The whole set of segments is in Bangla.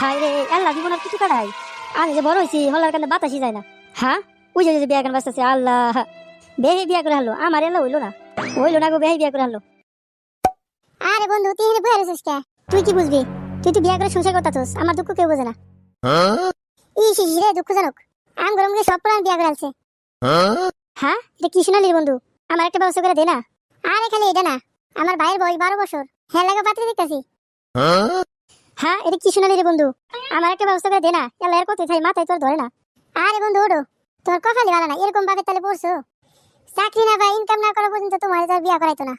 হাই রে আল্লাহ জীবন আর কিছু কাটাই। আমি যে বড় হয়েছি হলার কান্দে বাতাসই যায় না। হ্যাঁ? ওই যে যে বিয়া কেন বাঁচতেছে আল্লাহ। বেহে বিয়া করে হারলো আমার এলা হইল না। হইল না গো বেহে বিয়া করে হারলো। আরে বন্ধু তুই এখানে কে? তুই কি বুঝবি? তুই তো বিয়া করে সংসার করতাছস আমার দুঃখ কেউ বোঝে না। ইস ইস রে দুঃখজনক। আম গরম সব প্রাণ বিয়া করে আলছে হ্যাঁ? এটা কি শোনালি বন্ধু? আমার একটা ব্যবস্থা করে দে না। আরে খালি এটা না আমার ভাইয়ের বয়স বারো বছর। হ্যাঁ লাগা পাত্রে দেখতেছি। হ্যাঁ এটা কি শোনালি রে বন্ধু? আমার একটা ব্যবস্থা করে দে না। এলা এর কথাই থাই মাথায় তোর ধরে না। আরে বন্ধু ওডো তোর কপালি ভালো না, এরকম ভাবে তাহলে পড়ছো? চাকরি না বা ইনকাম না করা পর্যন্ত তোমার তার বিয়া করাইতো না।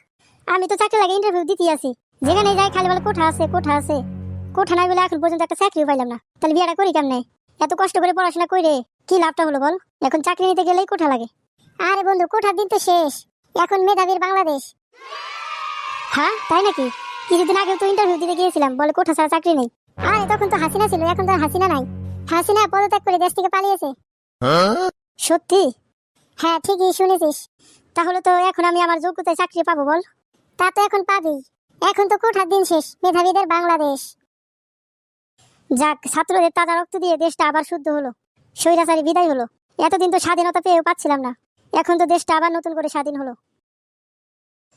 আমি তো চাকরি লাগে ইন্টারভিউ দিতে আছি। যেখানে যাই খালি বলে কোঠা আছে কোঠা আছে। কোঠা নাই বলে এখন পর্যন্ত একটা চাকরিও পাইলাম না। তাহলে বিয়েটা করি কেমনে? এত কষ্ট করে পড়াশোনা করে কি লাভটা হলো বল? এখন চাকরি নিতে গেলেই কোঠা লাগে। আরে বন্ধু, কোঠার দিন তো শেষ। এখন মেধাবীর বাংলাদেশ। হ্যাঁ তাই নাকি? কিছুদিন আগেও তো ইন্টারভিউ দিতে গিয়েছিলাম। বলে কোঠা ছাড়া চাকরি নেই। আরে, তখন তো হাসিনা ছিল, এখন তো হাসিনা নাই। হাসিনা পদত্যাগ করে দেশ থেকে পালিয়েছে। সত্যি? হ্যাঁ ঠিকই শুনেছিস। তাহলে তো এখন আমি আমার যোগ্যতায় চাকরি পাবো বল। তা তো এখন পাবি। এখন তো কোঠার দিন শেষ, মেধাবীদের বাংলাদেশ। যাক, ছাত্রদের তাজা রক্ত দিয়ে দেশটা আবার শুদ্ধ হলো। স্বৈরাচারী বিদায় হলো। এতদিন তো স্বাধীনতা পেয়েও পাচ্ছিলাম না। এখন তো দেশটা আবার নতুন করে স্বাধীন হলো।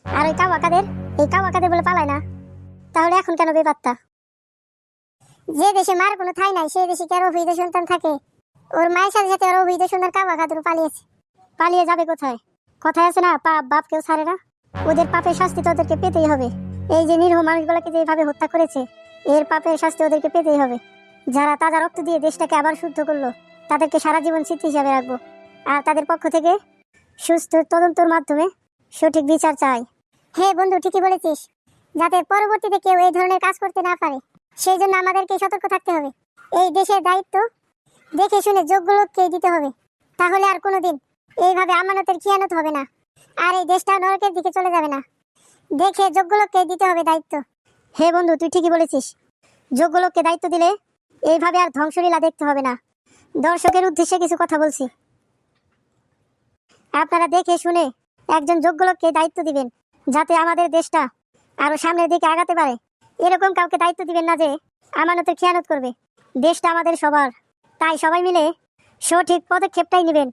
আর ওই কাওয়াকাদের? এই কাওয়াকাদের বলে পালায় না। তাহলে এখন কেন বেপাত্তা? যে দেশে মার কোনো ঠাই নাই, সেই দেশে কি আর সন্তান থাকে? ওর মায়ের সাথে সাথে আর অভিহিত সন্তান কাওয়াকাদেরও পালিয়েছে। পালিয়ে যাবে কোথায়? কথায় আছে না, পাপ বাপ কেউ ছাড়ে না। ওদের পাপের শাস্তি তো ওদেরকে পেতেই হবে। এই যে নিরীহ মানুষগুলোকে যেভাবে হত্যা করেছে, এর পাপের শাস্তি ওদেরকে পেতেই হবে। যারা তাজা রক্ত দিয়ে দেশটাকে আবার শুদ্ধ করল, তাদেরকে সারা জীবন স্মৃতি হিসাবে রাখব। আর তাদের পক্ষ থেকে সুস্থ তদন্তর মাধ্যমে সঠিক বিচার চাই। হ্যাঁ বন্ধু, ঠিকই বলেছিস। যাতে পরবর্তীতে কেউ এই ধরনের কাজ করতে না পারে। সেই জন্য আমাদেরকে সতর্ক থাকতে হবে। এই দেশের দায়িত্ব দেখে শুনে যোগ্য লোককেই দিতে হবে। তাহলে আর কোনোদিন এইভাবে আমানতের খিয়ানত হবে না। আর এই দেশটা নরকের দিকে চলে যাবে না। দেখে যোগ্য লোককে দিতে হবে দায়িত্ব। হে বন্ধু, তুই ঠিকই বলেছিস। যোগ্য লোককে দায়িত্ব দিলে এইভাবে আর ধ্বংসলীলা দেখতে হবে না। দর্শকের উদ্দেশ্যে কিছু কথা বলছি। আপনারা দেখে শুনে একজন যোগ্য লোককে দায়িত্ব দিবেন, যাতে আমাদের দেশটা আরও সামনের দিকে আগাতে পারে। এরকম কাউকে দায়িত্ব দিবেন না যে আমানতের খেয়ানত করবে। দেশটা আমাদের সবার। তাই সবাই মিলে সঠিক পদক্ষেপটাই নেবেন।